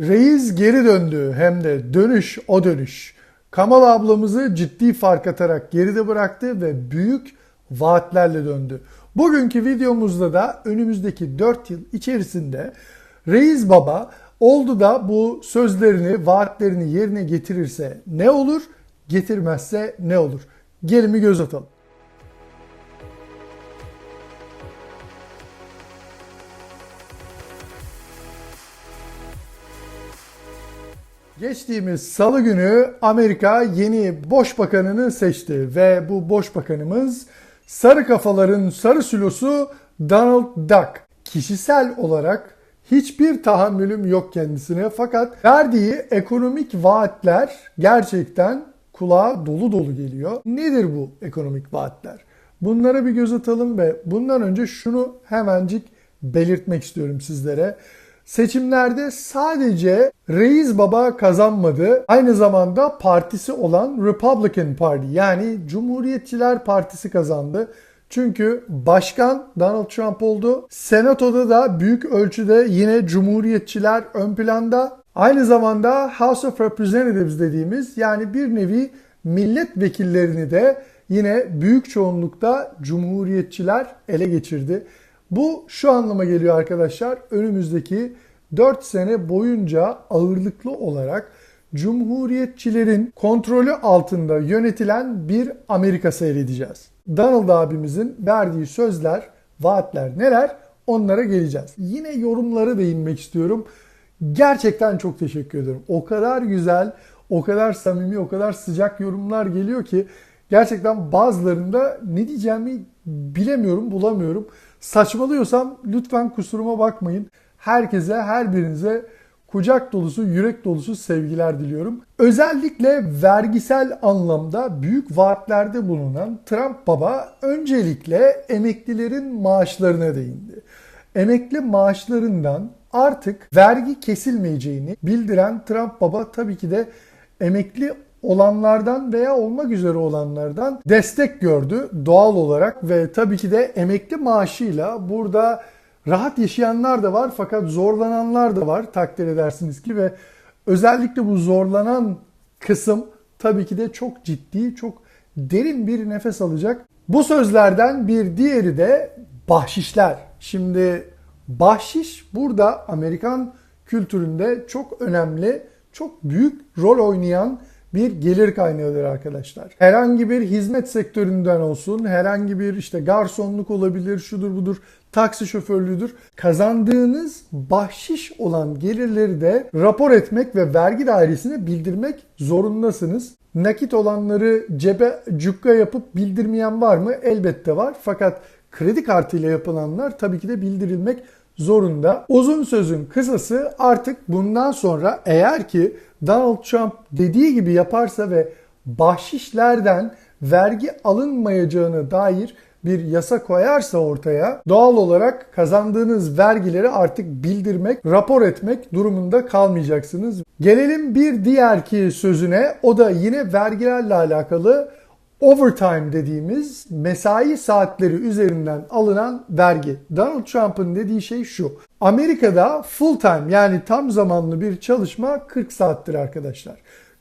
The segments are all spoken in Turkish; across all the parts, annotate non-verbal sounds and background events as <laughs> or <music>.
Reis geri döndü hem de dönüş o dönüş. Kamal ablamızı ciddi fark atarak geride bıraktı ve büyük vaatlerle döndü. Bugünkü videomuzda da önümüzdeki 4 yıl içerisinde Reis Baba oldu da bu sözlerini, vaatlerini yerine getirirse ne olur, getirmezse ne olur? Gelin bir göz atalım. Geçtiğimiz salı günü Amerika yeni boş bakanını seçti ve bu boş bakanımız sarı kafaların sarı sülosu Donald Duck. Kişisel olarak hiçbir tahammülüm yok kendisine fakat verdiği ekonomik vaatler gerçekten kulağa dolu dolu geliyor. Nedir bu ekonomik vaatler? Bunlara bir göz atalım ve bundan önce şunu hemencik belirtmek istiyorum sizlere. Seçimlerde sadece Reis Baba kazanmadı. Aynı zamanda partisi olan Republican Party yani Cumhuriyetçiler Partisi kazandı. Çünkü başkan Donald Trump oldu. Senatoda da büyük ölçüde yine Cumhuriyetçiler ön planda. Aynı zamanda House of Representatives dediğimiz yani bir nevi milletvekillerini de yine büyük çoğunlukta Cumhuriyetçiler ele geçirdi. Bu şu anlama geliyor arkadaşlar. Önümüzdeki 4 sene boyunca ağırlıklı olarak Cumhuriyetçilerin kontrolü altında yönetilen bir Amerika seyredeceğiz. Donald abimizin verdiği sözler, vaatler neler? Onlara geleceğiz. Yine yorumlara değinmek istiyorum. Gerçekten çok teşekkür ederim. O kadar güzel, o kadar samimi, o kadar sıcak yorumlar geliyor ki gerçekten bazılarında ne diyeceğimi bilemiyorum, bulamıyorum. Saçmalıyorsam lütfen kusuruma bakmayın. Herkese, her birinize kucak dolusu, yürek dolusu sevgiler diliyorum. Özellikle vergisel anlamda büyük vaatlerde bulunan Trump baba öncelikle emeklilerin maaşlarına değindi. Emekli maaşlarından artık vergi kesilmeyeceğini bildiren Trump baba tabii ki de emekli olanlardan veya olmak üzere olanlardan destek gördü doğal olarak ve tabii ki de emekli maaşıyla burada rahat yaşayanlar da var fakat zorlananlar da var takdir edersiniz ki ve özellikle bu zorlanan kısım tabii ki de çok ciddi, çok derin bir nefes alacak. Bu sözlerden bir diğeri de bahşişler. Şimdi bahşiş burada Amerikan kültüründe çok önemli, çok büyük rol oynayan bir gelir kaynağıdır arkadaşlar. Herhangi bir hizmet sektöründen olsun, herhangi bir işte garsonluk olabilir, şudur budur, taksi şoförlüğüdür. Kazandığınız bahşiş olan gelirleri de rapor etmek ve vergi dairesine bildirmek zorundasınız. Nakit olanları cebe cukka yapıp bildirmeyen var mı? Elbette var. Fakat kredi kartıyla yapılanlar tabii ki de bildirilmek zorunda. Uzun sözün kısası artık bundan sonra eğer ki Donald Trump dediği gibi yaparsa ve bahşişlerden vergi alınmayacağına dair bir yasa koyarsa ortaya doğal olarak kazandığınız vergileri artık bildirmek, rapor etmek durumunda kalmayacaksınız. Gelelim bir diğer ki sözüne o da yine vergilerle alakalı overtime dediğimiz mesai saatleri üzerinden alınan vergi. Donald Trump'ın dediği şey şu. Amerika'da full time yani tam zamanlı bir çalışma 40 saattir arkadaşlar.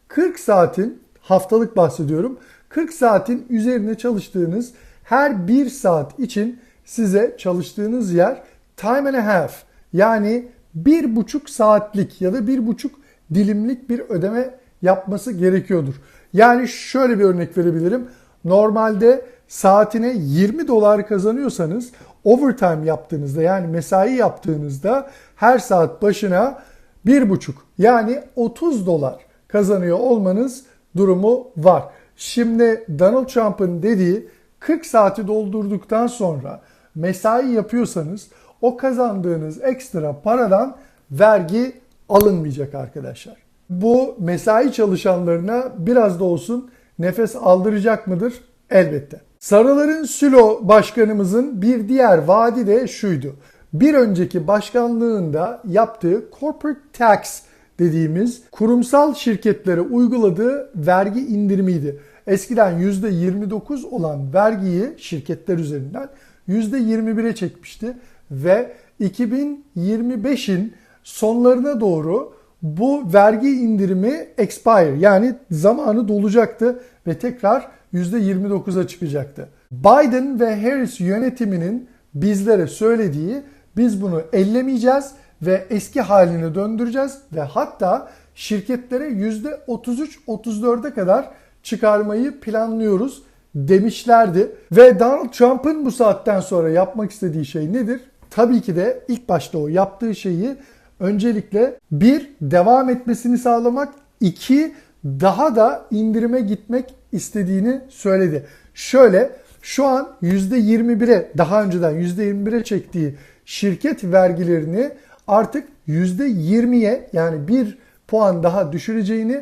40 saatin haftalık bahsediyorum. 40 saatin üzerine çalıştığınız her 1 saat için size çalıştığınız yer time and a half yani bir buçuk saatlik ya da bir buçuk dilimlik bir ödeme yapması gerekiyordur. Yani şöyle bir örnek verebilirim. Normalde saatine 20 dolar kazanıyorsanız overtime yaptığınızda yani mesai yaptığınızda her saat başına 1,5 yani 30 dolar kazanıyor olmanız durumu var. Şimdi Donald Trump'ın dediği 40 saati doldurduktan sonra mesai yapıyorsanız o kazandığınız ekstra paradan vergi alınmayacak arkadaşlar. Bu mesai çalışanlarına biraz da olsun nefes aldıracak mıdır? Elbette. Sarıların Sülo başkanımızın bir diğer vaadi de şuydu. Bir önceki başkanlığında yaptığı corporate tax dediğimiz kurumsal şirketlere uyguladığı vergi indirimiydi. Eskiden %29 olan vergiyi şirketler üzerinden %21'e çekmişti ve 2025'in sonlarına doğru bu vergi indirimi expire yani zamanı dolacaktı ve tekrar %29'a çıkacaktı. Biden ve Harris yönetiminin bizlere söylediği biz bunu ellemeyeceğiz ve eski haline döndüreceğiz ve hatta şirketlere %33-34'e kadar çıkarmayı planlıyoruz demişlerdi. Ve Donald Trump'ın bu saatten sonra yapmak istediği şey nedir? Tabii ki de ilk başta o yaptığı şeyi öncelikle bir devam etmesini sağlamak, iki daha da indirime gitmek istediğini söyledi. Şöyle şu an %21'e daha önceden %21'e çektiği şirket vergilerini artık %20'ye yani bir puan daha düşüreceğini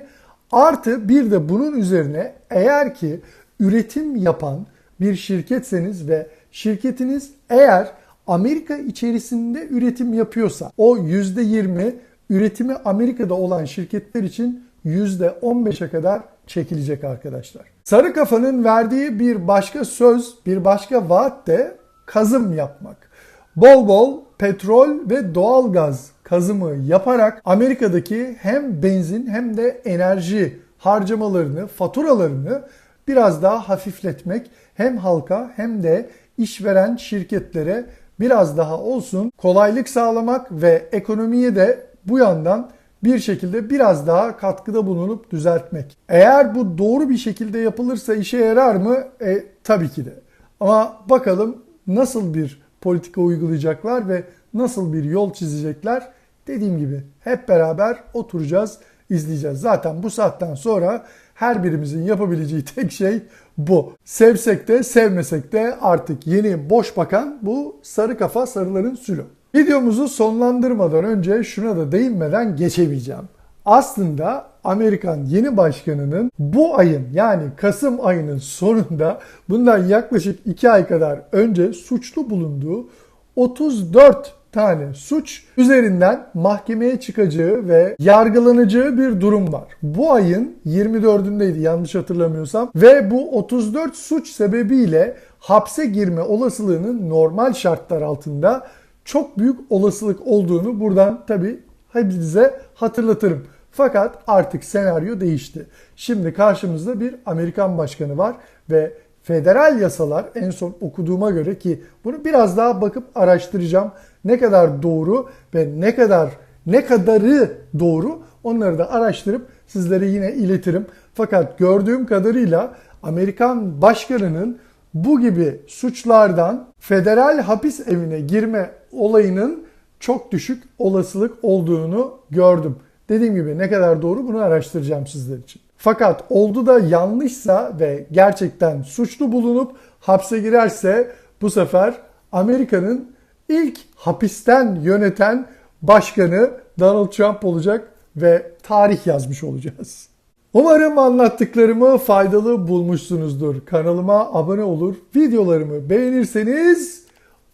artı bir de bunun üzerine eğer ki üretim yapan bir şirketseniz ve şirketiniz eğer Amerika içerisinde üretim yapıyorsa o %20 üretimi Amerika'da olan şirketler için %15'e kadar çekilecek arkadaşlar. Sarı kafanın verdiği bir başka söz, bir başka vaat de kazım yapmak. Bol bol petrol ve doğalgaz kazımı yaparak Amerika'daki hem benzin hem de enerji harcamalarını, faturalarını biraz daha hafifletmek hem halka hem de işveren şirketlere biraz daha olsun kolaylık sağlamak ve ekonomiye de bu yandan bir şekilde biraz daha katkıda bulunup düzeltmek. Eğer bu doğru bir şekilde yapılırsa işe yarar mı? E, tabii ki de. Ama bakalım nasıl bir politika uygulayacaklar ve nasıl bir yol çizecekler? Dediğim gibi hep beraber oturacağız, izleyeceğiz. Zaten bu saatten sonra her birimizin yapabileceği <laughs> tek şey bu. Sevsek de sevmesek de artık yeni boş bakan bu sarı kafa sarıların sülü. Videomuzu sonlandırmadan önce şuna da değinmeden geçemeyeceğim. Aslında Amerikan yeni başkanının bu ayın yani Kasım ayının sonunda bundan yaklaşık 2 ay kadar önce suçlu bulunduğu 34 tane suç üzerinden mahkemeye çıkacağı ve yargılanacağı bir durum var. Bu ayın 24'ündeydi yanlış hatırlamıyorsam ve bu 34 suç sebebiyle hapse girme olasılığının normal şartlar altında çok büyük olasılık olduğunu buradan tabi hepinize hatırlatırım. Fakat artık senaryo değişti. Şimdi karşımızda bir Amerikan başkanı var ve federal yasalar en son okuduğuma göre ki bunu biraz daha bakıp araştıracağım. Ne kadar doğru ve ne kadar ne kadarı doğru onları da araştırıp sizlere yine iletirim. Fakat gördüğüm kadarıyla Amerikan başkanının bu gibi suçlardan federal hapis evine girme olayının çok düşük olasılık olduğunu gördüm. Dediğim gibi ne kadar doğru bunu araştıracağım sizler için. Fakat oldu da yanlışsa ve gerçekten suçlu bulunup hapse girerse bu sefer Amerika'nın ilk hapisten yöneten başkanı Donald Trump olacak ve tarih yazmış olacağız. Umarım anlattıklarımı faydalı bulmuşsunuzdur. Kanalıma abone olur, videolarımı beğenirseniz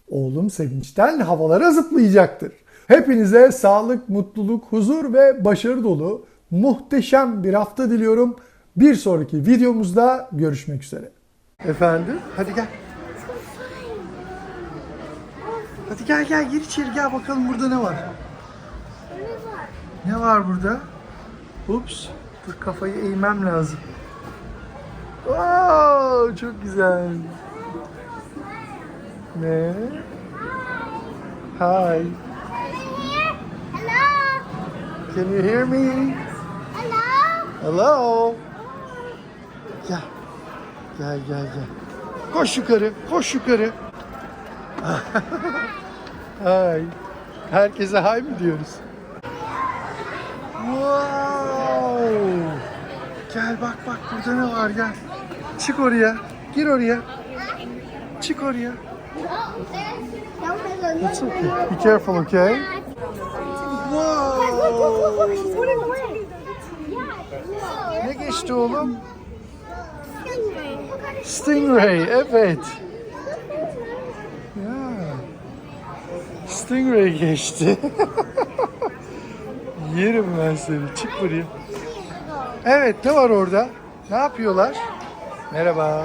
oğlum sevinçten havalara zıplayacaktır. Hepinize sağlık, mutluluk, huzur ve başarı dolu muhteşem bir hafta diliyorum. Bir sonraki videomuzda görüşmek üzere. Efendim? Hadi gel. Hadi gel gel gir içeri gel bakalım burada ne var. Ne var burada? Ups. Dur kafayı eğmem lazım. Oo, çok güzel. Ne? Hi. Hello? Can you hear me? Hello? Hello. Gel. Gel gel gel. Koş yukarı. Koş yukarı. <laughs> Hay. Herkese hay mı diyoruz? Wow. Gel bak bak burada ne var gel. Çık oraya. Gir oraya. Çık oraya. It's okay. Be careful, okay? Wow. Ne geçti oğlum? Stingray, evet. Stingray geçti. <laughs> Yerim ben seni. Çık buraya. Evet, ne var orada? Ne yapıyorlar? Merhaba.